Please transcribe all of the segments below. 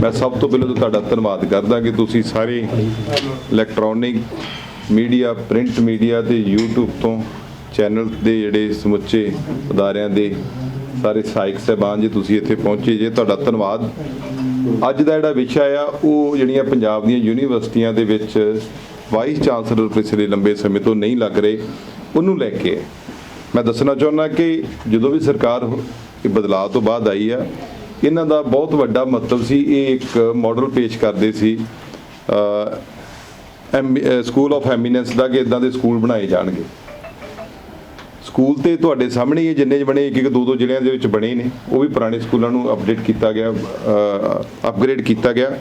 ਮੈਂ ਸਭ ਤੋਂ ਪਹਿਲਾਂ ਤਾਂ ਤੁਹਾਡਾ ਧੰਨਵਾਦ ਕਰਦਾ ਕਿ ਤੁਸੀਂ ਸਾਰੇ ਇਲੈਕਟ੍ਰੋਨਿਕ ਮੀਡੀਆ ਪ੍ਰਿੰਟ ਮੀਡੀਆ ਤੇ YouTube ਤੋਂ ਚੈਨਲ ਦੇ ਜਿਹੜੇ ਸਮੁੱਚੇ ਅਦਾਰਿਆਂ ਦੇ ਸਾਰੇ ਸਹਾਇਕ ਸਹਿਬਾਨ ਜੀ ਤੁਸੀਂ ਇੱਥੇ ਪਹੁੰਚੇ ਜੇ, ਤੁਹਾਡਾ ਧੰਨਵਾਦ। ਅੱਜ ਦਾ ਜਿਹੜਾ ਵਿਸ਼ਾ ਆ, ਉਹ ਜਿਹੜੀਆਂ ਪੰਜਾਬ ਦੀਆਂ ਯੂਨੀਵਰਸਿਟੀਆਂ ਦੇ ਵਿੱਚ ਵਾਈਸ ਚਾਂਸਲਰ ਪਿਛਲੇ ਲੰਬੇ ਸਮੇਂ ਤੋਂ ਨਹੀਂ ਲੱਗ ਰਹੇ, ਉਹਨੂੰ ਲੈ ਕੇ ਮੈਂ ਦੱਸਣਾ ਚਾਹੁੰਦਾ ਕਿ ਜਦੋਂ ਵੀ ਸਰਕਾਰ ਇਹ ਬਦਲਾਅ ਤੋਂ ਬਾਅਦ ਆਈ ਆ ਇਹਨਾਂ ਦਾ ਬਹੁਤ ਵੱਡਾ ਮਤਲਬ ਸੀ। ਇਹ ਇੱਕ ਮਾਡਲ ਪੇਸ਼ ਕਰਦੇ ਸੀ ਸਕੂਲ ਆਫ ਐਮੀਨੈਂਸ ਦਾ ਕਿ ਇਦਾਂ ਦੇ ਸਕੂਲ ਬਣਾਏ ਜਾਣਗੇ। ਸਕੂਲ ਤੇ ਤੁਹਾਡੇ ਸਾਹਮਣੇ ਹੀ ਇਹ ਜਿੰਨੇ ਬਣੇ ਇੱਕ ਇੱਕ ਦੋ ਦੋ ਜ਼ਿਲ੍ਹਿਆਂ ਦੇ ਵਿੱਚ ਬਣੇ ਨੇ। ਉਹ ਵੀ ਪੁਰਾਣੇ ਸਕੂਲਾਂ ਨੂੰ ਅਪਡੇਟ ਕੀਤਾ ਗਿਆ ਅਪਗ੍ਰੇਡ ਕੀਤਾ ਗਿਆ।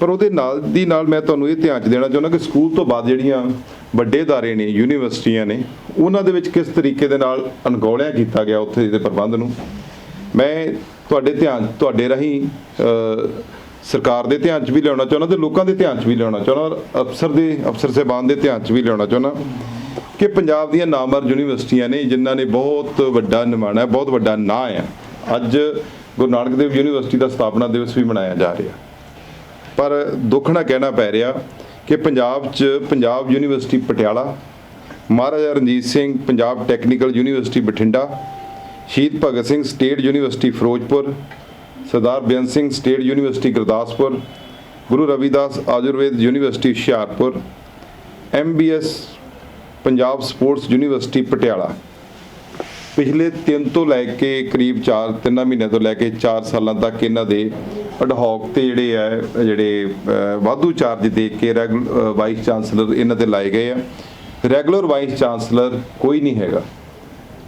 ਪਰ ਉਹਦੇ ਨਾਲ ਦੀ ਨਾਲ ਮੈਂ ਤੁਹਾਨੂੰ ਇਹ ਧਿਆਨ ਚ ਦੇਣਾ ਚਾਹੁੰਦਾ ਕਿ ਸਕੂਲ ਤੋਂ ਬਾਅਦ ਜਿਹੜੀਆਂ ਵੱਡੇ ਅਦਾਰੇ ਨੇ ਯੂਨੀਵਰਸਿਟੀਆਂ ਨੇ, ਉਹਨਾਂ ਦੇ ਵਿੱਚ ਕਿਸ ਤਰੀਕੇ ਦੇ ਨਾਲ ਅਣਗੌਲਿਆ ਕੀਤਾ ਗਿਆ ਉੱਥੇ ਦੇ ਪ੍ਰਬੰਧ ਨੂੰ। ਮੈਂ ਤੁਹਾਡੇ ਧਿਆਨ, ਤੁਹਾਡੇ ਰਾਹੀਂ ਸਰਕਾਰ ਦੇ ਧਿਆਨ 'ਚ ਵੀ ਲਿਆਉਣਾ ਚਾਹੁੰਦਾ ਤੇ ਲੋਕਾਂ ਦੇ ਧਿਆਨ 'ਚ ਵੀ ਲਿਆਉਣਾ ਚਾਹੁੰਦਾ ਔਰ ਅਫਸਰ ਦੇ, ਅਫਸਰ ਸਾਹਿਬਾਨ ਦੇ ਧਿਆਨ 'ਚ ਵੀ ਲਿਆਉਣਾ ਚਾਹੁੰਦਾ ਕਿ ਪੰਜਾਬ ਦੀਆਂ ਨਾਮਵਰ ਯੂਨੀਵਰਸਿਟੀਆਂ ਨੇ ਜਿਨ੍ਹਾਂ ਨੇ ਬਹੁਤ ਵੱਡਾ ਨਿਮਾਣਾ ਹੈ, ਬਹੁਤ ਵੱਡਾ ਨਾਂ ਹੈ। ਅੱਜ ਗੁਰੂ ਨਾਨਕ ਦੇਵ ਯੂਨੀਵਰਸਿਟੀ ਦਾ ਸਥਾਪਨਾ ਦਿਵਸ ਵੀ ਮਨਾਇਆ ਜਾ ਰਿਹਾ। ਪਰ ਦੁੱਖ ਨਾਲ ਕਹਿਣਾ ਪੈ ਰਿਹਾ ਕਿ ਪੰਜਾਬ 'ਚ Punjab university Patiala, Maharaja Ranjit Singh, Punjab technical university Bathinda Shaheed Bhagat Singh state university Firozpur, Sardar Beant Singh state university Gurdaspur, Guru Ravidas Ayurveda university Hoshiarpur MBS Punjab sports university Patiala. ਪਿਛਲੇ 3 ਤੋਂ ਲੈ ਕੇ ਕਰੀਬ 4 3 ਮਹੀਨਿਆਂ ਤੋਂ ਲੈ ਕੇ 4 ਸਾਲਾਂ ਤੱਕ ਇਹਨਾਂ ਦੇ ਅਡਹੌਕ ਤੇ ਜਿਹੜੇ ਆ, ਜਿਹੜੇ ਵਾਧੂ ਚਾਰਜ ਦੇ ਕੇ ਵਾਈਸ ਚਾਂਸਲਰ ਇਹਨਾਂ ਤੇ ਲਾਏ ਗਏ ਆ। ਰੈਗੂਲਰ ਵਾਈਸ ਚਾਂਸਲਰ ਕੋਈ ਨਹੀਂ ਹੈਗਾ।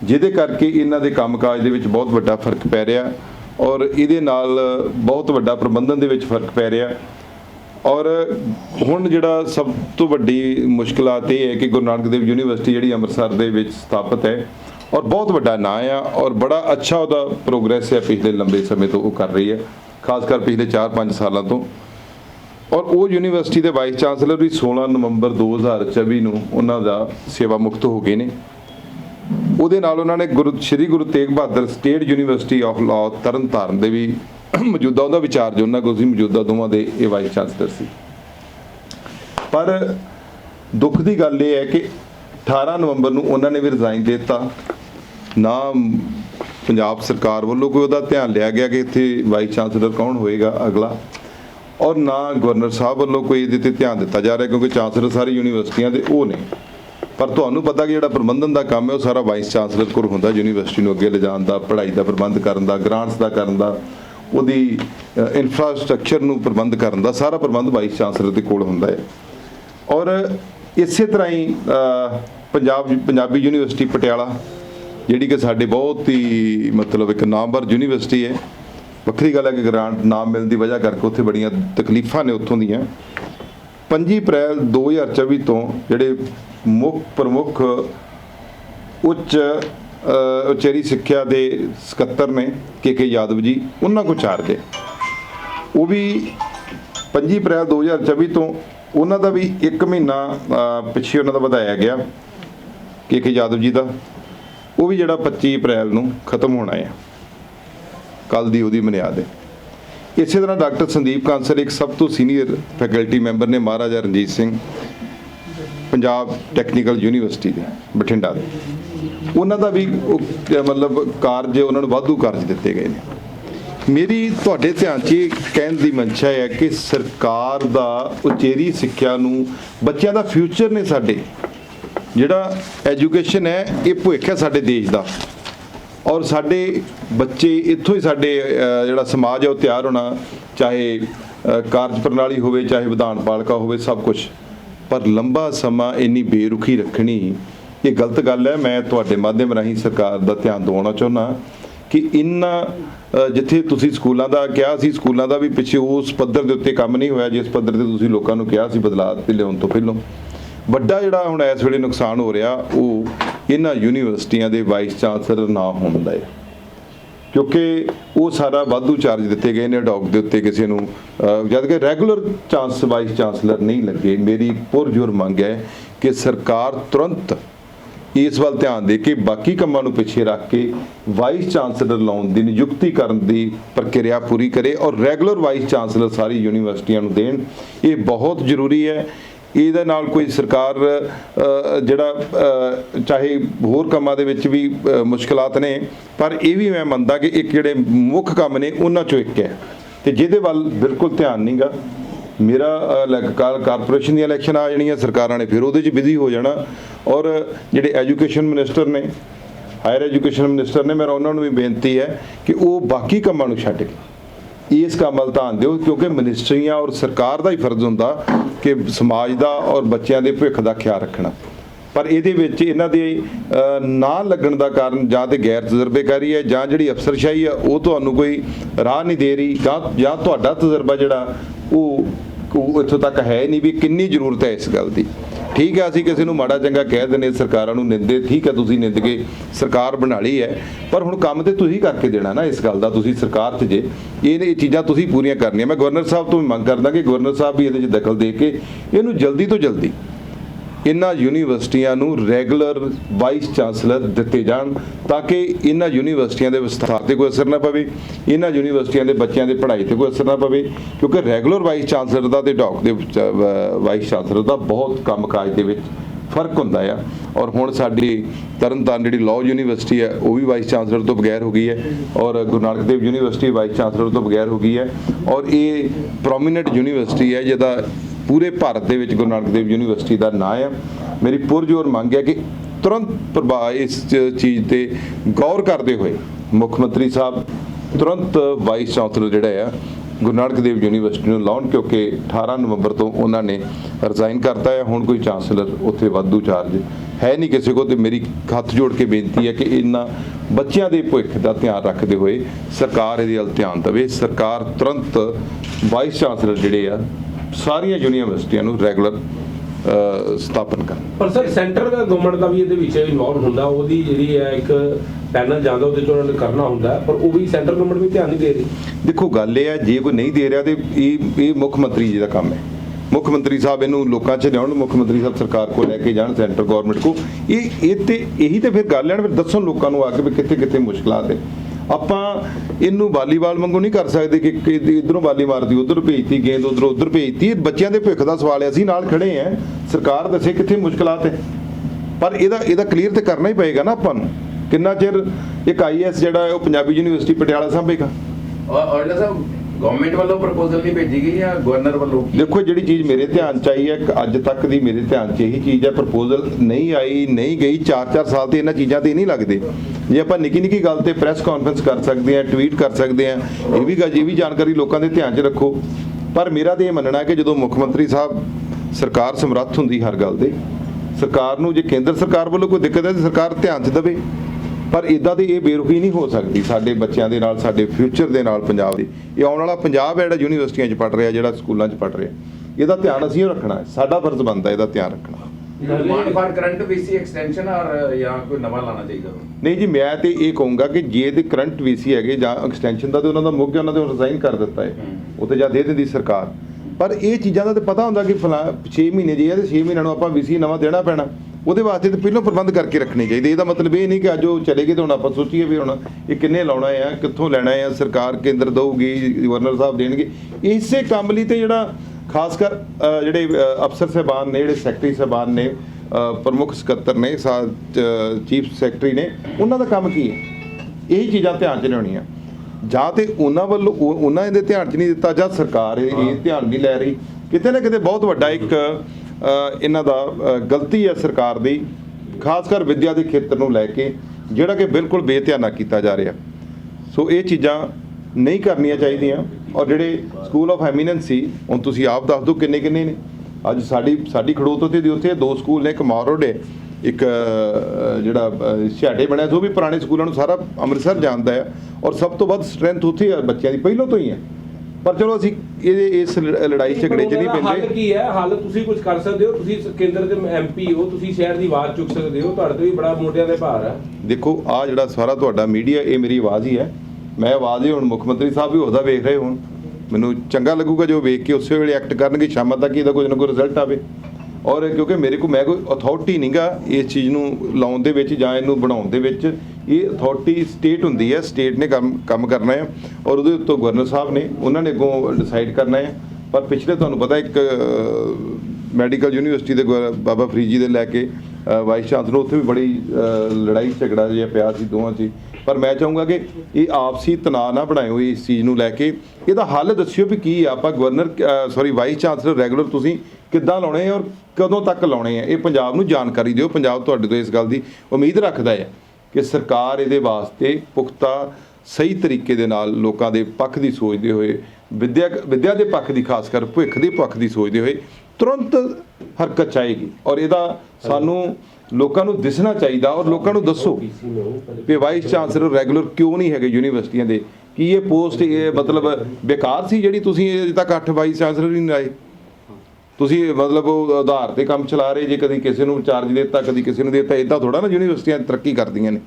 ਜਿਹਦੇ ਕਰਕੇ ਇਹਨਾਂ ਦੇ ਕੰਮਕਾਜ ਦੇ ਵਿੱਚ ਬਹੁਤ ਵੱਡਾ ਫ਼ਰਕ ਪੈ ਰਿਹਾ ਔਰ ਇਹਦੇ ਨਾਲ ਬਹੁਤ ਵੱਡਾ ਪ੍ਰਬੰਧਨ ਦੇ ਵਿੱਚ ਫ਼ਰਕ ਪੈ ਰਿਹਾ। ਔਰ ਹੁਣ ਜਿਹੜਾ ਸਭ ਤੋਂ ਵੱਡੀ ਮੁਸ਼ਕਲਾਤ ਇਹ ਹੈ ਕਿ ਗੁਰੂ ਨਾਨਕ ਦੇਵ ਯੂਨੀਵਰਸਿਟੀ ਜਿਹੜੀ ਅੰਮ੍ਰਿਤਸਰ ਦੇ ਵਿੱਚ ਸਥਾਪਿਤ ਹੈ ਔਰ ਬਹੁਤ ਵੱਡਾ ਨਾਂ ਆ ਔਰ ਬੜਾ ਅੱਛਾ ਉਹਦਾ ਪ੍ਰੋਗਰੈਸ ਹੈ ਪਿਛਲੇ ਲੰਬੇ ਸਮੇਂ ਤੋਂ ਉਹ ਕਰ ਰਹੀ ਹੈ, ਖਾਸ ਕਰ ਪਿਛਲੇ 4-5 ਸਾਲਾਂ ਤੋਂ। ਔਰ ਉਹ ਯੂਨੀਵਰਸਿਟੀ ਦੇ ਵਾਈਸ ਚਾਂਸਲਰ ਵੀ 16 ਨਵੰਬਰ 2024 ਨੂੰ ਉਹਨਾਂ ਦਾ ਸੇਵਾ ਮੁਕਤ ਹੋ ਗਏ ਨੇ। ਉਹਦੇ ਨਾਲ ਉਹਨਾਂ ਨੇ Guru, Sri Guru Tegh Bahadur state university of law Tarn Taran ਦੇ ਵੀ ਮੌਜੂਦਾ ਉਹਦਾ ਵਿਚਾਰਜ ਉਹਨਾਂ ਕੋਲ ਸੀ, ਮੌਜੂਦਾ ਦੋਵਾਂ ਦੇ ਇਹ ਵਾਈਸ ਚਾਂਸਲਰ ਸੀ। ਪਰ ਦੁੱਖ ਦੀ ਗੱਲ ਇਹ ਹੈ ਕਿ 18 ਨਵੰਬਰ ਨੂੰ ਉਹਨਾਂ ਨੇ ਵੀ ਰਿਜ਼ਾਈਨ ਦੇ ਦਿੱਤਾ। ਨਾ ਪੰਜਾਬ ਸਰਕਾਰ ਵੱਲੋਂ ਕੋਈ ਉਹਦਾ ਧਿਆਨ ਲਿਆ ਗਿਆ ਕਿ ਇੱਥੇ ਵਾਈਸ ਚਾਂਸਲਰ ਕੌਣ ਹੋਏਗਾ ਅਗਲਾ ਔਰ ਨਾ ਗਵਰਨਰ ਸਾਹਿਬ ਵੱਲੋਂ ਕੋਈ ਇਹਦੇ ਤੇ ਧਿਆਨ ਦਿੱਤਾ ਜਾ ਰਿਹਾ ਕਿਉਂਕਿ ਚਾਂਸਲਰ ਸਾਰੀ ਯੂਨੀਵਰਸਿਟੀਆਂ ਦੇ ਉਹ ਨੇ। ਪਰ ਤੁਹਾਨੂੰ ਪਤਾ ਕਿ ਜਿਹੜਾ ਪ੍ਰਬੰਧਨ ਦਾ ਕੰਮ ਹੈ, ਉਹ ਸਾਰਾ ਵਾਈਸ ਚਾਂਸਲਰ ਕੋਲ ਹੁੰਦਾ, ਯੂਨੀਵਰਸਿਟੀ ਨੂੰ ਅੱਗੇ ਲਿਜਾਣ ਦਾ, ਪੜ੍ਹਾਈ ਦਾ ਪ੍ਰਬੰਧ ਕਰਨ ਦਾ ਗ੍ਰਾਂਟਸ ਦਾ ਕਰਨ ਦਾ, ਉਹਦੀ ਇਨਫਰਾਸਟ੍ਰਕਚਰ ਨੂੰ ਪ੍ਰਬੰਧ ਕਰਨ ਦਾ, ਸਾਰਾ ਪ੍ਰਬੰਧ ਵਾਈਸ ਚਾਂਸਲਰ ਦੇ ਕੋਲ ਹੁੰਦਾ ਹੈ। ਔਰ ਇਸੇ ਤਰ੍ਹਾਂ ਹੀ ਪੰਜਾਬ, ਪੰਜਾਬੀ ਯੂਨੀਵਰਸਿਟੀ ਪਟਿਆਲਾ, ਜਿਹੜੀ ਕਿ ਸਾਡੇ ਬਹੁਤ ਹੀ, ਮਤਲਬ ਇੱਕ ਨਾਮਵਰ ਯੂਨੀਵਰਸਿਟੀ ਹੈ। ਵੱਖਰੀ ਗੱਲ ਹੈ ਕਿ ਗ੍ਰਾਂਟ ਨਾ ਮਿਲਣ ਦੀ ਵਜ੍ਹਾ ਕਰਕੇ ਉੱਥੇ ਬੜੀਆਂ ਤਕਲੀਫਾਂ ਨੇ ਉੱਥੋਂ ਦੀਆਂ। 5 ਅਪ੍ਰੈਲ 2024 ਤੋਂ ਜਿਹੜੇ ਮੁੱਖ ਪ੍ਰਮੁੱਖ ਉੱਚ ਉਚੇਰੀ ਸਿੱਖਿਆ ਦੇ ਸਕੱਤਰ ਨੇ ਕੇ ਕੇ ਯਾਦਵ ਜੀ, ਉਹਨਾਂ ਕੋ ਚਾਰਜ ਹੈ ਉਹ ਵੀ 5 ਅਪ੍ਰੈਲ 2024 ਤੋਂ ਉਹਨਾਂ ਦਾ ਵੀ 1 ਮਹੀਨਾ ਪਿੱਛੇ ਉਹਨਾਂ ਦਾ ਵਧਾਇਆ ਗਿਆ, ਕੇ ਕੇ ਯਾਦਵ ਜੀ ਦਾ। ਉਹ ਵੀ ਜਿਹੜਾ 25 ਅਪ੍ਰੈਲ ਨੂੰ ਖਤਮ ਹੋਣਾ ਹੈ ਕੱਲ ਦੀ ਉਹਦੀ ਮਨਿਆਦ ਹੈ। ਇਸੇ ਤਰ੍ਹਾਂ ਡਾਕਟਰ ਸੰਦੀਪ ਕਾਂਸਰ, ਇੱਕ ਸਭ ਤੋਂ ਸੀਨੀਅਰ ਫੈਕਲਟੀ ਮੈਂਬਰ ਨੇ, ਮਹਾਰਾਜਾ ਰਣਜੀਤ ਸਿੰਘ। ਪੰਜਾਬ ਟੈਕਨੀਕਲ ਯੂਨੀਵਰਸਿਟੀ ਦੇ, ਬਠਿੰਡਾ ਦੇ। ਉਹਨਾਂ ਦਾ ਵੀ ਉਹ ਮਤਲਬ ਕਾਰਜ ਉਹਨਾਂ ਨੂੰ ਵਾਧੂ ਕਾਰਜ ਦਿੱਤੇ ਗਏ ਨੇ। ਮੇਰੀ ਤੁਹਾਡੇ ਧਿਆਨ 'ਚ ਇਹ ਕਹਿਣ ਦੀ ਮਨਸ਼ਾ ਹੈ ਕਿ ਸਰਕਾਰ ਦਾ ਉਚੇਰੀ ਸਿੱਖਿਆ ਨੂੰ, ਬੱਚਿਆਂ ਦਾ ਫਿਊਚਰ ਨੇ ਸਾਡੇ। ਜਿਹੜਾ ਐਜੂਕੇਸ਼ਨ ਹੈ, ਇਹ ਭਵਿੱਖ ਹੈ ਸਾਡੇ ਦੇਸ਼ ਦਾ। ਔਰ ਸਾਡੇ ਬੱਚੇ ਇੱਥੋਂ ਹੀ ਸਾਡੇ ਜਿਹੜਾ ਸਮਾਜ ਹੈ ਉਹ ਤਿਆਰ ਹੋਣਾ, ਚਾਹੇ ਕਾਰਜ ਪ੍ਰਣਾਲੀ ਹੋਵੇ, ਚਾਹੇ ਵਿਧਾਨ ਪਾਲਿਕਾ ਹੋਵੇ, ਸਭ ਕੁਝ ਪਰ ਲੰਬਾ ਸਮਾਂ ਇੰਨੀ ਬੇਰੁਖੀ ਰੱਖਣੀ, ਇਹ ਗਲਤ ਗੱਲ ਹੈ। ਮੈਂ ਤੁਹਾਡੇ ਮਾਧਿਅਮ ਰਾਹੀਂ ਸਰਕਾਰ ਦਾ ਧਿਆਨ ਦਿਵਾਉਣਾ ਚਾਹੁੰਦਾ ਕਿ ਇਨ ਜਿੱਥੇ ਤੁਸੀਂ ਸਕੂਲਾਂ ਦਾ ਕਿਹਾ ਸੀ, ਸਕੂਲਾਂ ਦਾ ਵੀ ਪਿੱਛੇ ਉਸ ਪੱਧਰ ਦੇ ਉੱਤੇ ਕੰਮ ਨਹੀਂ ਹੋਇਆ, ਜਿਸ ਪੱਧਰ ਤੇ ਤੁਸੀਂ ਲੋਕਾਂ ਨੂੰ ਕਿਹਾ ਸੀ ਬਦਲਾਅ ਤੇ ਲਿਆਉਣ ਤੋਂ ਪਹਿਲਾਂ। ਵੱਡਾ ਜਿਹੜਾ ਹੁਣ ਇਸ ਵੇਲੇ ਨੁਕਸਾਨ ਹੋ ਰਿਹਾ, ਉਹ ਇਹਨਾਂ ਯੂਨੀਵਰਸਿਟੀਆਂ ਦੇ ਵਾਈਸ ਚਾਂਸਲਰ ਨਾ ਹੋਣ ਦਾ ਹੈ। ਕਿਉਂਕਿ ਉਹ ਸਾਰਾ ਵਾਧੂ ਚਾਰਜ ਦਿੱਤੇ ਗਏ ਨੇ ਡੌਗ ਦੇ ਉੱਤੇ ਕਿਸੇ ਨੂੰ ਅਹ, ਜਦ ਕਿ ਰੈਗੂਲਰ ਚਾਂਸ ਵਾਈਸ ਚਾਂਸਲਰ ਨਹੀਂ ਲੱਗੇ। ਮੇਰੀ ਪੁਰਜੋਰ ਮੰਗ ਹੈ ਕਿ ਸਰਕਾਰ ਤੁਰੰਤ ਇਸ ਵੱਲ ਧਿਆਨ ਦੇ ਕੇ ਬਾਕੀ ਕੰਮਾਂ ਨੂੰ ਪਿੱਛੇ ਰੱਖ ਕੇ ਵਾਈਸ ਚਾਂਸਲਰ ਲਾਉਣ ਦੀ ਨਿਯੁਕਤੀ ਕਰਨ ਦੀ ਪ੍ਰਕਿਰਿਆ ਪੂਰੀ ਕਰੇ ਔਰ ਰੈਗੂਲਰ ਵਾਈਸ ਚਾਂਸਲਰ ਸਾਰੀ ਯੂਨੀਵਰਸਿਟੀਆਂ ਨੂੰ ਦੇਣ। ਇਹ ਬਹੁਤ ਜ਼ਰੂਰੀ ਹੈ। ਇਹਦੇ ਨਾਲ ਕੋਈ ਸਰਕਾਰ ਜਿਹੜਾ ਚਾਹੇ ਹੋਰ ਕੰਮਾਂ ਦੇ ਵਿੱਚ ਵੀ ਅ, ਮੁਸ਼ਕਲਾਤ ਨੇ ਪਰ ਇਹ ਵੀ ਮੈਂ ਮੰਨਦਾ ਕਿ ਇੱਕ ਜਿਹੜੇ ਮੁੱਖ ਕੰਮ ਨੇ ਉਹਨਾਂ ਚੋਂ ਇੱਕ ਹੈ। ਤੇ ਜਿਹਦੇ ਵੱਲ ਬਿਲਕੁਲ ਧਿਆਨ ਨਹੀਂਗਾ ਮੇਰਾ ਅ, ਕਾਰਪੋਰੇਸ਼ਨ ਦੀਆਂ ਇਲੈਕਸ਼ਨ ਆ ਜਾਣੀਆਂ ਸਰਕਾਰਾਂ ਨੇ ਫਿਰ ਉਹਦੇ 'ਚ ਬਿਜ਼ੀ ਹੋ ਜਾਣਾ। ਔਰ ਜਿਹੜੇ ਐਜੂਕੇਸ਼ਨ ਮਿਨਿਸਟਰ ਨੇ ਹਾਇਰ ਐਜੂਕੇਸ਼ਨ ਮਿਨਿਸਟਰ ਨੇ ਮੇਰਾ ਉਹਨਾਂ ਨੂੰ ਵੀ ਬੇਨਤੀ ਹੈ ਕਿ ਉਹ ਬਾਕੀ ਕੰਮਾਂ ਨੂੰ ਛੱਡ ਕੇ ਇਸ ਕੰਮ ਵੱਲ ਧਿਆਨ ਦਿਓ, ਕਿਉਂਕਿ ਮਿਨਿਸਟਰੀਆਂ ਔਰ ਸਰਕਾਰ ਦਾ ਹੀ ਫਰਜ਼ ਹੁੰਦਾ ਕਿ ਸਮਾਜ ਦਾ ਔਰ ਬੱਚਿਆਂ ਦੇ ਭਵਿੱਖ ਦਾ ਖਿਆਲ ਰੱਖਣਾ। ਪਰ ਇਹਦੇ ਵਿੱਚ ਇਹਨਾਂ ਦੇ ਨਾ ਲੱਗਣ ਦਾ ਕਾਰਨ ਜਾਂ ਤੇ ਗੈਰ ਤਜਰਬੇਕਾਰੀ ਹੈ ਜਾਂ ਜਿਹੜੀ ਅਫਸਰਸ਼ਾਹੀ ਹੈ ਉਹ ਤੁਹਾਨੂੰ ਕੋਈ ਰਾਹ ਨਹੀਂ ਦੇ ਰਹੀ ਜਾਂ ਜਾਂ ਤੁਹਾਡਾ ਤਜਰਬਾ ਜਿਹੜਾ, ਉਹ ਇੱਥੋਂ ਤੱਕ ਹੈ ਨਹੀਂ ਵੀ ਕਿੰਨੀ ਜ਼ਰੂਰਤ ਹੈ ਇਸ ਗੱਲ ਦੀ। ਠੀਕ ਹੈ, ਅਸੀਂ ਕਿਸੇ ਨੂੰ ਮਾੜਾ ਚੰਗਾ ਕਹਿ ਦਿੰਦੇ ਸਰਕਾਰਾਂ ਨੂੰ ਨਿੰਦੇ, ਠੀਕ ਹੈ, ਤੁਸੀਂ ਨਿੰਦ ਕੇ ਸਰਕਾਰ ਬਣਾ ਲਈ ਹੈ। ਪਰ ਹੁਣ ਕੰਮ ਤੇ ਤੁਸੀਂ ਕਰਕੇ ਦੇਣਾ ਨਾ ਇਸ ਗੱਲ ਦਾ, ਤੁਸੀਂ ਸਰਕਾਰ 'ਚ ਜੇ। ਇਹ ਇਹ ਚੀਜ਼ਾਂ ਤੁਸੀਂ ਪੂਰੀਆਂ ਕਰਨੀਆਂ। ਮੈਂ ਗਵਰਨਰ ਸਾਹਿਬ ਤੋਂ ਵੀ ਮੰਗ ਕਰਦਾ ਕਿ ਗਵਰਨਰ ਸਾਹਿਬ ਵੀ ਇਹਦੇ 'ਚ ਦਖਲ ਦੇ ਕੇ ਇਹਨੂੰ ਜਲਦੀ ਤੋਂ ਜਲਦੀ ਇਹਨਾਂ ਯੂਨੀਵਰਸਿਟੀਆਂ ਨੂੰ ਰੈਗੂਲਰ ਵਾਈਸ ਚਾਂਸਲਰ ਦਿੱਤੇ ਜਾਣ ਤਾਂ ਕਿ ਇਹਨਾਂ ਯੂਨੀਵਰਸਿਟੀਆਂ ਦੇ ਵਿਸਥਾਰ ਤੇ ਕੋਈ ਅਸਰ ਨਾ ਪਵੇ, ਇਹਨਾਂ ਯੂਨੀਵਰਸਿਟੀਆਂ ਦੇ ਬੱਚਿਆਂ ਦੇ ਪੜ੍ਹਾਈ ਤੇ ਕੋਈ ਅਸਰ ਨਾ ਪਵੇ, ਕਿਉਂਕਿ ਰੈਗੂਲਰ ਵਾਈਸ ਚਾਂਸਲਰ ਦਾ ਤੇ ਡਾਕ ਦੇ ਵਾਈਸ ਚਾਂਸਲਰ ਦਾ ਬਹੁਤ ਕੰਮਕਾਜ ਦੇ ਵਿੱਚ ਫ਼ਰਕ ਹੁੰਦਾ ਆ। ਔਰ ਹੁਣ ਸਾਡੀ ਤਰਨਤਾਰਨ ਜਿਹੜੀ ਲਾਅ ਯੂਨੀਵਰਸਿਟੀ ਹੈ, ਉਹ ਵੀ ਵਾਈਸ ਚਾਂਸਲਰ ਤੋਂ ਬਗੈਰ ਹੋ ਗਈ ਹੈ ਔਰ Guru Nanak Dev university vice chancellor ਤੋਂ ਬਗੈਰ ਹੋ ਗਈ ਹੈ। ਔਰ ਇਹ ਪ੍ਰੋਮੀਨੈਂਟ ਯੂਨੀਵਰਸਿਟੀ ਹੈ, ਜਿਹਦਾ ਪੂਰੇ ਭਾਰਤ ਦੇ ਵਿੱਚ ਗੁਰੂ ਨਾਨਕ ਦੇਵ ਯੂਨੀਵਰਸਿਟੀ ਦਾ ਨਾਂ ਹੈ ਮੇਰੀ ਪੁਰਜੋਰ ਮੰਗ ਹੈ ਕਿ ਤੁਰੰਤ ਪ੍ਰਭਾਵ ਇਸ ਚੀਜ਼ ਤੇ ਗੌਰ ਕਰਦੇ ਹੋਏ ਮੁੱਖ ਮੰਤਰੀ ਸਾਹਿਬ ਤੁਰੰਤ ਵਾਈਸ ਚਾਂਸਲਰ ਜਿਹੜਾ ਆ, ਗੁਰੂ ਨਾਨਕ ਦੇਵ ਯੂਨੀਵਰਸਿਟੀ ਨੂੰ ਲਾਉਣ ਕਿਉਂਕਿ 18 ਨਵੰਬਰ ਤੋਂ ਉਹਨਾਂ ਨੇ ਰਿਜ਼ਾਈਨ ਕਰਤਾ ਹੈ ਹੁਣ ਕੋਈ ਚਾਂਸਲਰ ਉੱਥੇ ਵਾਧੂ ਚਾਰਜ ਹੈ ਨਹੀਂ ਕਿਸੇ ਕੋਲ ਤੇ ਮੇਰੀ ਹੱਥ ਜੋੜ ਕੇ ਬੇਨਤੀ ਹੈ ਕਿ ਇਹਨਾਂ ਬੱਚਿਆਂ ਦੇ ਭਵਿੱਖ ਦਾ ਧਿਆਨ ਰੱਖਦੇ ਹੋਏ ਸਰਕਾਰ ਇਹਦੇ ਵੱਲ ਧਿਆਨ ਦੇਵੇ। ਸਰਕਾਰ ਤੁਰੰਤ ਵਾਈਸ ਚਾਂਸਲਰ ਜਿਹੜੇ ਆ ਸਾਰੀਆਂ ਯੂਨੀਵਰਸਿਟੀਆਂ ਨੂੰ ਰੈਗੂਲਰ ਸਥਾਪਨ ਕਰਨ। ਪਰ ਸਰ ਸੈਂਟਰ ਦਾ ਗਵਰਨਮੈਂਟ ਦਾ ਵੀ ਇਹਦੇ ਵਿੱਚ ਇਨਵੋਲਵ ਹੁੰਦਾ ਉਹਦੀ ਜਿਹੜੀ ਹੈ ਇੱਕ ਪੈਨਲ ਜਾਂਦਾ ਉਹਦੇ ਚ ਉਹਨਾਂ ਨੇ ਕਰਨਾ ਹੁੰਦਾ ਪਰ ਉਹ ਵੀ ਸੈਂਟਰ ਗਵਰਨਮੈਂਟ ਵੀ ਧਿਆਨ ਨਹੀਂ ਦੇ ਰਹੀ। ਦੇਖੋ ਗੱਲ ਇਹ ਹੈ ਜੇ ਕੋਈ ਨਹੀਂ ਦੇ ਰਿਹਾ ਤੇ ਇਹ ਇਹ ਮੁੱਖ ਮੰਤਰੀ ਜੀ ਦਾ ਕੰਮ ਹੈ। ਮੁੱਖ ਮੰਤਰੀ ਸਾਹਿਬ ਇਹਨੂੰ ਲੋਕਾਂ 'ਚ ਲਿਆਉਣ ਮੁੱਖ ਮੰਤਰੀ ਸਾਹਿਬ ਸਰਕਾਰ ਕੋਲ ਲੈ ਕੇ ਜਾਣ ਸੈਂਟਰ ਗਵਰਨਮੈਂਟ ਕੋ ਇਹ ਇਹ ਤੇ ਇਹੀ ਤੇ ਫਿਰ ਗੱਲ ਹੈ ਫਿਰ ਦੱਸੋ ਲੋਕਾਂ ਨੂੰ ਆ ਕੇ ਵੀ ਕਿੱਥੇ ਕਿੱਥੇ ਮੁਸ਼ਕਲਾਂ ਨੇ ਆਪਾਂ ਇਹਨੂੰ ਵਾਲੀਬਾਲ ਵਾਂਗੂ ਨਹੀਂ ਕਰ ਸਕਦੇ ਕਿ ਇਧਰੋਂ ਵਾਲੀ ਮਾਰਦੀ ਉਧਰ ਭੇਜਤੀ ਗੇਂਦ ਉਧਰੋਂ ਉਧਰ ਭੇਜਤੀ। ਬੱਚਿਆਂ ਦੇ ਭਵਿੱਖ ਦਾ ਸਵਾਲ ਹੈ ਅਸੀਂ ਨਾਲ ਖੜੇ ਆਂ ਸਰਕਾਰ ਦੱਸੇ ਕਿੱਥੇ ਮੁਸ਼ਕਲਾਂ ਹੈ ਪਰ ਇਹਦਾ ਇਹਦਾ ਕਲੀਅਰ ਤੇ ਕਰਨਾ ਹੀ ਪਏਗਾ ਨਾ ਆਪਾਂ ਨੂੰ। ਕਿੰਨਾ ਚਿਰ ਇੱਕ ਆਈਐਸ ਜਿਹੜਾ ਹੈ ਉਹ ਪੰਜਾਬੀ ਯੂਨੀਵਰਸਿਟੀ ਪਟਿਆਲਾ ਸਾਂਭੇਗਾ? ਔਰ ਸਾਹਿਬ ਗਵਰਨਮੈਂਟ ਵੱਲੋਂ ਪ੍ਰਪੋਜ਼ਲ ਨਹੀਂ ਭੇਜੀ ਗਈ ਜਾਂ ਗਵਰਨਰ ਵੱਲੋਂ ਦੇਖੋ ਜਿਹੜੀ ਚੀਜ਼ ਮੇਰੇ ਧਿਆਨ ਚ ਆਈ ਹੈ ਅੱਜ ਤੱਕ ਦੀ ਮੇਰੇ ਧਿਆਨ ਚ ਇਹੀ ਚੀਜ਼ ਹੈ। ਪ੍ਰਪੋਜ਼ਲ ਨਹੀਂ ਆਈ ਨਹੀਂ ਗਈ। 4-4 ਸਾਲ ਤੇ ਇਹਨਾਂ ਚੀਜ਼ਾਂ ਤੇ ਨਹੀਂ ਲੱਗਦੇ। ਜੇ ਆਪਾਂ ਨਿੱਕੀ ਨਿੱਕੀ ਗੱਲ ਤੇ ਪ੍ਰੈਸ ਕਾਨਫਰੰਸ ਕਰ ਸਕਦੇ ਹਾਂ ਟਵੀਟ ਕਰ ਸਕਦੇ ਹਾਂ, ਇਹ ਵੀ ਗੱਲ ਇਹ ਵੀ ਜਾਣਕਾਰੀ ਲੋਕਾਂ ਦੇ ਧਿਆਨ 'ਚ ਰੱਖੋ। ਪਰ ਮੇਰਾ ਤੇ ਇਹ ਮੰਨਣਾ ਹੈ ਕਿ ਜਦੋਂ ਮੁੱਖ ਮੰਤਰੀ ਸਾਹਿਬ ਸਰਕਾਰ ਸਮਰੱਥ ਹੁੰਦੀ ਹਰ ਗੱਲ ਦੇ ਸਰਕਾਰ ਨੂੰ ਜੇ ਕੇਂਦਰ ਸਰਕਾਰ ਵੱਲੋਂ ਕੋਈ ਦਿੱਕਤ ਹੈ ਤਾਂ ਸਰਕਾਰ ਧਿਆਨ 'ਚ ਦੇਵੇ। ਪਰ ਇਦਾਂ ਦੀ ਇਹ ਬੇਰੁਖੀ ਨਹੀਂ ਹੋ ਸਕਦੀ ਸਾਡੇ ਬੱਚਿਆਂ ਦੇ ਨਾਲ, ਸਾਡੇ ਫਿਊਚਰ ਦੇ ਨਾਲ ਪੰਜਾਬ ਦੇ। ਇਹ ਆਉਣ ਵਾਲਾ ਪੰਜਾਬ ਹੈ ਜਿਹੜਾ ਯੂਨੀਵਰਸਿਟੀਆਂ 'ਚ ਪੜ ਰਿਹਾ, ਜਿਹੜਾ ਸਕੂਲਾਂ 'ਚ ਪੜ ਰਿਹਾ। ਇਹਦਾ ਧਿਆਨ ਅਸੀਂ ਹੀ ਰੱਖਣਾ ਹੈ, ਸਾਡਾ ਫਰਜ਼ ਬਣਦਾ ਇਹਦਾ ਧਿਆਨ ਰੱਖਣਾ। ਫਾਰ ਕਰੰਟ ਵੀਸੀ ਐਕਸਟੈਂਸ਼ਨ ਔਰ ਜਾਂ ਕੋਈ ਨਵਾਂ ਲਾਣਾ ਚਾਹੀਦਾ ਨਹੀਂ ਜੀ ਮੈਂ ਤੇ ਇਹ ਕਹੂੰਗਾ ਕਿ ਜੇ ਤੇ ਕਰੰਟ ਵੀਸੀ ਹੈਗੇ ਜਾਂ ਐਕਸਟੈਂਸ਼ਨ ਦਾ ਤੇ ਉਹਨਾਂ ਦਾ ਮੁੱਕ ਗਿਆ ਉਹਨਾਂ ਦੇ ਰਿਜ਼ਾਈਨ ਕਰ ਦਿੱਤਾ ਹੈ। ਉਹ ਤੇ ਜਾਂ ਦੇ ਦਿੰਦੀ ਸਰਕਾਰ ਪਰ ਇਹ ਚੀਜ਼ਾਂ ਦਾ ਤੇ ਪਤਾ ਹੁੰਦਾ ਕਿ ਫਲਾ 6 ਮਹੀਨੇ ਜੇ ਹੈ ਤੇ 6 ਮਹੀਨਿਆਂ ਨੂੰ ਆਪਾਂ ਵੀਸੀ ਨਵਾਂ ਦੇਣਾ ਪੈਣਾ ਉਹਦੇ ਵਾਸਤੇ ਤੇ ਪਹਿਲਾਂ ਪ੍ਰਬੰਧ ਕਰਕੇ ਰੱਖਣੇ ਚਾਹੀਦੇ ਇਹਦਾ ਮਤਲਬ ਇਹ ਨਹੀਂ ਕਿ ਅੱਜ ਉਹ ਚਲੇ ਗਏ ਤੇ ਹੁਣ ਆਪਾਂ ਸੋਚੀਏ ਵੀ ਹੁਣ ਇਹ ਕਿੰਨੇ ਲਾਉਣਾ ਹੈ ਕਿੱਥੋਂ ਲੈਣਾ ਹੈ ਸਰਕਾਰ ਕੇਂਦਰ ਦਊਗੀ ਗਵਰਨਰ ਸਾਹਿਬ ਦੇਣਗੇ ਇਸੇ ਕੰਮ ਲਈ ਤੇ ਜਿਹੜਾ ਖਾਸ ਕਰ ਜਿਹੜੇ ਅਫਸਰ ਸਾਹਿਬਾਨ ਨੇ ਜਿਹੜੇ ਸੈਕਟਰੀ ਸਾਹਿਬਾਨ ਨੇ ਪ੍ਰਮੁੱਖ ਸਕੱਤਰ ਨੇ ਚੀਫ ਸੈਕਟਰੀ ਨੇ ਉਹਨਾਂ ਦਾ ਕੰਮ ਕੀ ਹੈ? ਇਹੀ ਚੀਜ਼ਾਂ ਧਿਆਨ 'ਚ ਲਿਆਉਣੀਆਂ। ਜਾਂ ਤੇ ਉਹਨਾਂ ਵੱਲੋਂ ਉਹ- ਉਹਨਾਂ ਇਹਦੇ ਧਿਆਨ 'ਚ ਨਹੀਂ ਦਿੱਤਾ ਜਾਂ ਸਰਕਾਰ ਇਹ ਧਿਆਨ ਨਹੀਂ ਲੈ ਰਹੀ। ਕਿਤੇ ਨਾ ਕਿਤੇ ਬਹੁਤ ਵੱਡਾ ਇੱਕ ਇਹਨਾਂ ਦਾ ਗਲਤੀ ਹੈ ਸਰਕਾਰ ਦੀ ਖਾਸ ਕਰ ਵਿੱਦਿਆ ਦੇ ਖੇਤਰ ਨੂੰ ਲੈ ਕੇ ਜਿਹੜਾ ਕਿ ਬਿਲਕੁਲ ਬੇਧਿਆਨਾ ਕੀਤਾ ਜਾ ਰਿਹਾ। ਸੋ ਇਹ ਚੀਜ਼ਾਂ ਨਹੀਂ ਕਰਨੀਆਂ ਚਾਹੀਦੀਆਂ। ਔਰ ਜਿਹੜੇ ਸਕੂਲ ਆਫ ਐਮੀਨੈਂਸੀ ਹੁਣ ਤੁਸੀਂ ਆਪ ਦੱਸ ਦਿਓ ਕਿੰਨੇ ਕਿੰਨੇ ਨੇ। ਅੱਜ ਸਾਡੀ ਸਾਡੀ ਖੜੋਤ ਉੱਤੇ ਦੀ ਉੱਥੇ ਦੋ ਸਕੂਲ ਨੇ ਇੱਕ ਮਾਰੋਡ ਇੱਕ ਜਿਹੜਾ ਅ, ਛਿਆਟੇ ਬਣਿਆ ਸੀ, ਉਹ ਵੀ ਪੁਰਾਣੇ ਸਕੂਲਾਂ ਨੂੰ ਸਾਰਾ ਅੰਮ੍ਰਿਤਸਰ ਜਾਣਦਾ ਹੈ ਔਰ ਸਭ ਤੋਂ ਵੱਧ ਸਟਰੈਂਥ ਉੱਥੇ ਹੈ ਬੱਚਿਆਂ ਦੀ ਪਹਿਲਾਂ ਤੋਂ ਹੀ ਹੈ ਪਰ ਚਲੋ ਅਸੀਂ ਇਹ ਇਸ ਲੜਾਈ ਝਗੜੇ 'ਚ ਨਹੀਂ ਉਹਦਾ ਹੱਲ ਪੈਂਦੇ ਕੀ ਹੈ? ਹੱਲ ਤੁਸੀਂ ਕੁਝ ਕਰ ਸਕਦੇ ਹੋ ਤੁਸੀਂ ਸ- ਕੇਂਦਰ ਦੇ ਐਮਪੀ ਹੋ ਤੁਸੀਂ ਸ਼ਹਿਰ ਦੀ ਆਵਾਜ਼ ਚੁੱਕ ਸਕਦੇ ਹੋ ਤੁਹਾਡੇ ਤੇ ਵੀ ਬੜਾ ਮੋਢਿਆਂ ਦੇ ਭਾਰ ਹੈ ਦੇਖੋ ਆ ਜਿਹੜਾ ਸਾਰਾ ਤੁਹਾਡਾ ਮੀਡੀਆ ਇਹ ਮੇਰੀ ਆਵਾਜ਼ ਹੀ ਹੈ। ਮੈਂ ਆਵਾਜ਼ ਹੀ ਹੁਣ ਮੁੱਖ ਮੰਤਰੀ ਸਾਹਿਬ ਵੀ ਉਹਦਾ ਵੇਖ ਰਹੇ ਹੋਣ। ਮੈਨੂੰ ਚੰਗਾ ਲੱਗੂਗਾ ਜੋ ਵੇਖ ਕੇ ਉਸੇ ਵੇਲੇ ਐਕਟ ਕਰਨਗੇ, ਸ਼ਾਮਾਂ ਤੱਕ ਇਹਦਾ ਕੁਝ ਨਾ ਕੋਈ ਰਿਜ਼ਲਟ ਆਵੇ। ਔਰ ਕਿਉਂਕਿ ਮੇਰੇ ਕੋਲ ਮੈਂ ਕੋਈ ਅਥਾਰਟੀ ਨਹੀਂਗਾ ਇਸ ਚੀਜ਼ ਨੂੰ ਲਾਉਣ ਦੇ ਵਿੱਚ ਜਾਂ ਇਹਨੂੰ ਬਣਾਉਣ ਦੇ ਵਿੱਚ। ਇਹ ਅਥਾਰਟੀ ਸਟੇਟ ਹੁੰਦੀ ਹੈ ਸਟੇਟ ਨੇ ਕੰਮ ਕੰਮ ਕਰਨਾ ਹੈ ਔਰ ਉਹਦੇ ਉੱਤੋਂ ਗਵਰਨਰ ਸਾਹਿਬ ਨੇ ਉਹਨਾਂ ਨੇ ਅੱਗੋਂ ਡਿਸਾਈਡ ਕਰਨਾ ਹੈ। ਪਰ ਪਿਛਲੇ ਤੁਹਾਨੂੰ ਪਤਾ ਇੱਕ ਮੈਡੀਕਲ ਯੂਨੀਵਰਸਿਟੀ ਦੇ ਗਵਰ- ਬਾਬਾ ਫਰੀਦ ਜੀ ਦੇ ਲੈ ਕੇ ਵਾਈਸ ਚਾਂਸਲਰ ਉੱਥੇ ਵੀ ਬੜੀ ਲੜਾਈ ਝਗੜਾ ਜਿਹਾ ਪਿਆ ਸੀ, ਦੋਵਾਂ 'ਚ ਪਰ ਮੈਂ ਚਾਹੂੰਗਾ ਕਿ ਇਹ ਆਪਸੀ ਤਣਾਅ ਨਾ ਬਣਾਏ ਹੋਏ ਇਸ ਚੀਜ਼ ਨੂੰ ਲੈ ਕੇ। ਇਹਦਾ ਹੱਲ ਦੱਸਿਓ ਵੀ ਕੀ ਆ। ਆਪਾਂ governor sorry vice chancellor regular ਤੁਸੀਂ ਕਿੱਦਾਂ ਲਾਉਣੇ ਔਰ ਕਦੋਂ ਤੱਕ ਲਾਉਣੇ ਆ। ਇਹ ਪੰਜਾਬ ਨੂੰ ਜਾਣਕਾਰੀ ਦਿਓ। ਪੰਜਾਬ ਤੁਹਾਡੇ ਤੋਂ ਇਸ ਗੱਲ ਦੀ ਉਮੀਦ ਰੱਖਦਾ ਹੈ ਕਿ ਸਰਕਾਰ ਇਹਦੇ ਵਾਸਤੇ ਪੁਖਤਾ, ਸਹੀ ਤਰੀਕੇ ਦੇ ਨਾਲ ਲੋਕਾਂ ਦੇ ਪੱਖ ਦੀ ਸੋਚਦੇ ਹੋਏ ਵਿਦਿਆ ਵਿਦਿਆ ਦੇ ਪੱਖ ਦੀ, ਖਾਸ ਕਰ ਭਵਿੱਖ ਦੇ ਪੱਖ ਦੀ ਸੋਚਦੇ ਹੋਏ, ਤੁਰੰਤ ਹਰਕਤ ਚਾਹੀਗੀ। ਔਰ ਇਹਦਾ ਸਾਨੂੰ ਲੋਕਾਂ ਨੂੰ ਦਿਸਣਾ ਚਾਹੀਦਾ ਔਰ ਲੋਕਾਂ ਨੂੰ ਦੱਸੋ ਵੀ ਵਾਈਸ ਚਾਂਸਲਰ ਰੈਗੂਲਰ ਕਿਉਂ ਨਹੀਂ ਹੈਗੇ ਯੂਨੀਵਰਸਿਟੀਆਂ ਦੇ? ਕੀ ਇਹ ਪੋਸਟ ਇਹ ਮਤਲਬ ਬੇਕਾਰ ਸੀ ਜਿਹੜੀ ਤੁਸੀਂ ਅਜੇ ਤੱਕ ਅੱਠ ਵਾਈਸ ਚਾਂਸਲਰ ਹੀ ਨਹੀਂ ਲਾਏ ਤੁਸੀਂ ਮਤਲਬ ਉਹ ਆਧਾਰ ਤੇ ਕੰਮ ਚਲਾ ਰਹੇ, ਜੇ ਕਦੀ ਕਿਸੇ ਨੂੰ ਚਾਰਜ ਦਿੱਤਾ, ਕਦੀ ਕਿਸੇ ਨੂੰ ਦੇ ਦਿੱਤਾ ਇਦਾਂ ਥੋੜਾ ਨਾ ਯੂਨੀਵਰਸਿਟੀਆਂ ਤਰੱਕੀ ਕਰਦੀਆਂ ਨੇ।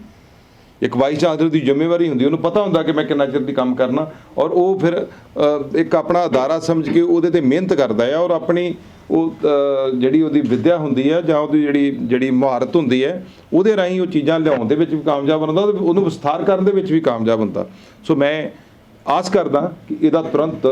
ਇੱਕ ਵਾਈਸ ਚਾਂਸਲਰ ਦੀ ਜ਼ਿੰਮੇਵਾਰੀ ਹੁੰਦੀ, ਉਹਨੂੰ ਪਤਾ ਹੁੰਦਾ ਕਿ ਮੈਂ ਕਿੰਨਾ ਚਿਰ ਦੀ ਕੰਮ ਕਰਨਾ। ਔਰ ਉਹ ਫਿਰ ਇੱਕ ਆਪਣਾ ਅਦਾਰਾ ਸਮਝ ਕੇ ਉਹਦੇ ਤੇ ਮਿਹਨਤ ਕਰਦਾ ਹੈ ਔਰ ਆਪਣੀ ਉਹ ਜਿਹੜੀ ਉਹਦੀ ਵਿੱਦਿਆ ਹੁੰਦੀ ਹੈ ਜਾਂ ਉਹਦੀ ਜਿਹੜੀ ਜਿਹੜੀ ਮਹਾਰਤ ਹੁੰਦੀ ਹੈ, ਉਹਦੇ ਰਾਹੀਂ ਉਹ ਚੀਜ਼ਾਂ ਲਿਆਉਣ ਦੇ ਵਿੱਚ ਵੀ ਕਾਮਯਾਬ ਹੁੰਦਾ ਤੇ ਉਹਨੂੰ ਵਿਸਥਾਰ ਕਰਨ ਦੇ ਵਿੱਚ ਵੀ ਕਾਮਯਾਬ ਹੁੰਦਾ। ਸੋ ਮੈਂ ਆਸ ਕਰਦਾ ਕਿ ਇਹਦਾ ਤੁਰੰਤ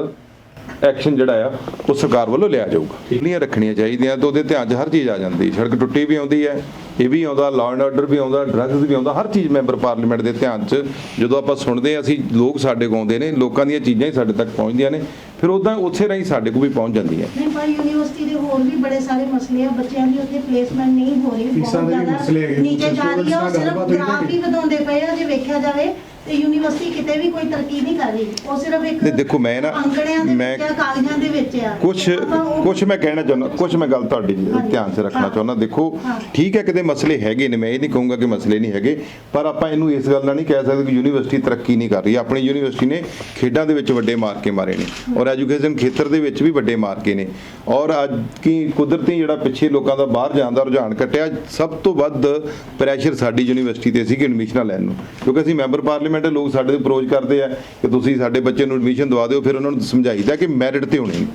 ਐਕਸ਼ਨ ਜਿਹੜਾ ਆ ਉਹ ਸਰਕਾਰ ਵੱਲੋਂ ਲਿਆ ਜਾਊਗਾ। ਠੀਕਲੀਆਂ ਰੱਖਣੀਆਂ ਚਾਹੀਦੀਆਂ ਤੇ ਉਹਦੇ ਧਿਆਨ 'ਚ ਹਰ ਚੀਜ਼ ਆ ਜਾਂਦੀ ਸੜਕ ਟੁੱਟੀ ਵੀ ਆਉਂਦੀ ਹੈ ਇਹ ਵੀ ਆਉਂਦਾ ਲਾਅ ਐਂਡ ਆਰਡਰ ਵੀ ਆਉਂਦਾ ਡਰੱਗਸ ਵੀ ਆਉਂਦਾ ਹਰ ਚੀਜ਼ ਮੈਂਬਰ ਪਾਰਲੀਮੈਂਟ ਦੇ ਧਿਆਨ 'ਚ ਜਦੋਂ ਆਪਾਂ ਸੁਣਦੇ ਹਾਂ ਅਸੀਂ ਲੋਕ ਸਾਡੇ ਕੋਲ ਆਉਂਦੇ ਨੇ ਲੋਕਾਂ ਦੀਆਂ ਚੀਜ਼ਾਂ ਹੀ ਸਾਡੇ ਤੱਕ ਪਹੁੰਚਦੀਆਂ ਨੇ ਫਿਰ ਉਦਾਂ ਉਸੇ ਰਾਹੀਂ ਸਾਡੇ ਕੋਲ ਵੀ ਪਹੁੰਚ ਜਾਂਦੀਆਂ ਨਹੀਂ ਪਰ ਯੂਨੀਵਰਸਿਟੀ ਦੇ ਹੋਰ ਵੀ ਬੜੇ ਸਾਰੇ ਮਸਲੇ ਆ ਬੱਚਿਆਂ ਦੀ ਉੱਥੇ ਪਲੇਸਮੈਂਟ ਨਹੀਂ ਹੋ ਰਹੀ ਫੀਸਾਂ ਬਹੁਤ ਜ਼ਿਆਦਾ ਮਸਲੇ ਹੈਗੇ, ਨੀਚੇ ਜਾ ਰਹੀ ਆ ਸਿਰਫ ਗ੍ਰਾਫ ਹੀ ਵਧਾਉਂਦੇ ਪਏ ਆ ਜੇ ਵੇਖਿਆ ਜਾਵੇ ਤੇ ਯੂਨੀਵਰਸਿਟੀ ਕਿਤੇ ਵੀ ਕੋਈ ਤਰੱਕੀ ਨਹੀਂ ਕਰ ਰਹੀ ਉਹ ਸਿਰਫ ਇੱਕ ਦੇਖੋ ਮੈਂ ਨਾ- ਅੰਕੜਿਆਂ ਦੇ ਮੈਂ- ਆ ਕਾਗਜ਼ਾਂ ਦੇ ਵਿੱਚ ਆ ਕੁਛ ਆਪਾਂ ਉਹ- ਕੁਛ ਮੈਂ ਕਹਿਣਾ ਚਾਹੁੰਦਾ ਕੁਛ ਮੈਂ ਗੱਲ ਤੁਹਾਡੀ। ਧਿਆਨ 'ਚ ਰੱਖਣਾ। ਚਾਹੁੰਦਾ ਦੇਖੋ। ਠੀਕ ਹੈ ਕਿਤੇ ਮਸਲੇ ਹੈਗੇ ਨੇ ਮੈਂ ਇਹ ਨਹੀਂ ਕਹੂੰਗਾ ਕਿ ਮਸਲੇ ਨਹੀਂ ਹੈਗੇ ਪਰ ਆਪਾਂ ਇਹਨੂੰ ਇਸ ਗੱਲ ਨਾਲ ਨਹੀਂ ਕਹਿ ਸਕਦੇ ਕਿ ਯੂਨੀਵਰਸਿਟੀ ਤਰੱਕੀ ਨਹੀਂ ਕਰ ਰਹੀ ਆਪਣੀ ਯੂਨੀਵਰਸਿਟੀ ਨੇ ਖੇਡਾਂ ਦੇ ਵਿੱਚ ਵੱਡੇ ਮਾਰਕੇ ਮਾਰੇ ਨੇ ਔਰ ਐਜੂਕੇਸ਼ਨ ਖੇਤਰ ਦੇ ਵਿੱਚ ਵੀ ਵੱਡੇ ਮਾਰਕੇ ਨੇ ਔਰ ਅੱਜ ਕੀ ਕੁਦਰਤੀ ਜਿਹੜਾ ਪਿੱਛੇ ਲੋਕਾਂ ਦਾ ਬਾਹਰ ਜਾਣ ਦਾ ਰੁਝਾਨ ਘਟਿਆ ਸਭ ਤੋਂ ਵੱਧ ਪ੍ਰੈਸ਼ਰ ਸਾਡੀ ਯੂਨੀਵਰਸਿਟੀ ਤੇ ਸੀ ਕਿ ਐਡਮਿਸ਼ਨਾਂ ਲੈਣ ਨੂੰ ਕਿਉਂਕਿ ਅਸੀਂ ਮੈਂਬਰ ਪਾਰਲੀਮੈਂਟ ਦੇ ਲੋਕ ਸਾਡੇ ਤੇ ਅਪਰੋਚ ਕਰਦੇ ਆ ਕਿ ਤੁਸੀਂ ਸਾਡੇ ਬੱਚੇ ਨੂੰ ਐਡਮਿਸ਼ਨ ਦਵਾ ਦਿਓ ਫਿਰ ਉਹਨਾਂ ਨੂੰ ਸਮਝਾਈਦਾ ਕਿ ਮੈਰਿਟ ਤੇ ਹੋਣੀ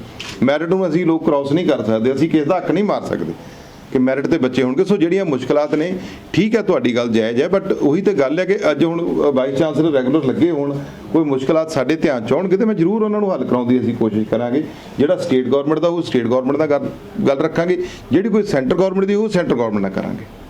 ਮੈਰਿਟ ਨੂੰ ਅਸੀਂ ਲੋਕ ਕ੍ਰਾਸ ਨਹੀਂ ਕਰ ਸਕਦੇ, ਅਸੀਂ ਕਿਸੇ ਦਾ ਹੱਕ ਨਹੀਂ ਮਾਰ ਸਕਦੇ ਕਿ ਮੈਰਿਟ ਤੇ ਬੱਚੇ ਹੋਣਗੇ। ਸੋ ਜਿਹੜੀਆਂ ਮੁਸ਼ਕਲਾਤ ਨੇ, ਠੀਕ ਹੈ ਤੁਹਾਡੀ ਗੱਲ ਜਾਇਜ਼ ਹੈ ਬਟ ਉਹੀ ਤੇ ਗੱਲ ਹੈ ਕਿ ਅੱਜ ਹੁਣ ਵਾਈਸ ਚਾਂਸਲਰ ਰੈਗੂਲਰ ਲੱਗੇ ਹੋਣ, ਕੋਈ ਮੁਸ਼ਕਲਾਤ ਸਾਡੇ ਧਿਆਨ ਚ ਆਉਣਗੇ ਤੇ ਮੈਂ ਜ਼ਰੂਰ ਉਹਨਾਂ ਨੂੰ ਹੱਲ ਕਰਾਉਣ ਦੀ ਅਸੀਂ ਕੋਸ਼ਿਸ਼ ਕਰਾਂਗੇ। ਜਿਹੜਾ ਸਟੇਟ ਗਵਰਨਮੈਂਟ ਦਾ, ਉਹ ਸਟੇਟ ਗਵਰਨਮੈਂਟ ਦਾ ਗੱਲ ਗੱਲ ਰੱਖਾਂਗੇ। ਜਿਹੜੀ ਕੋਈ ਸੈਂਟਰ ਗਵਰਨਮੈਂਟ ਦੀ, ਉਹ ਸੈਂਟਰ ਗਵਰਨਮੈਂਟ ਨਾਲ ਕਰਾਂਗੇ।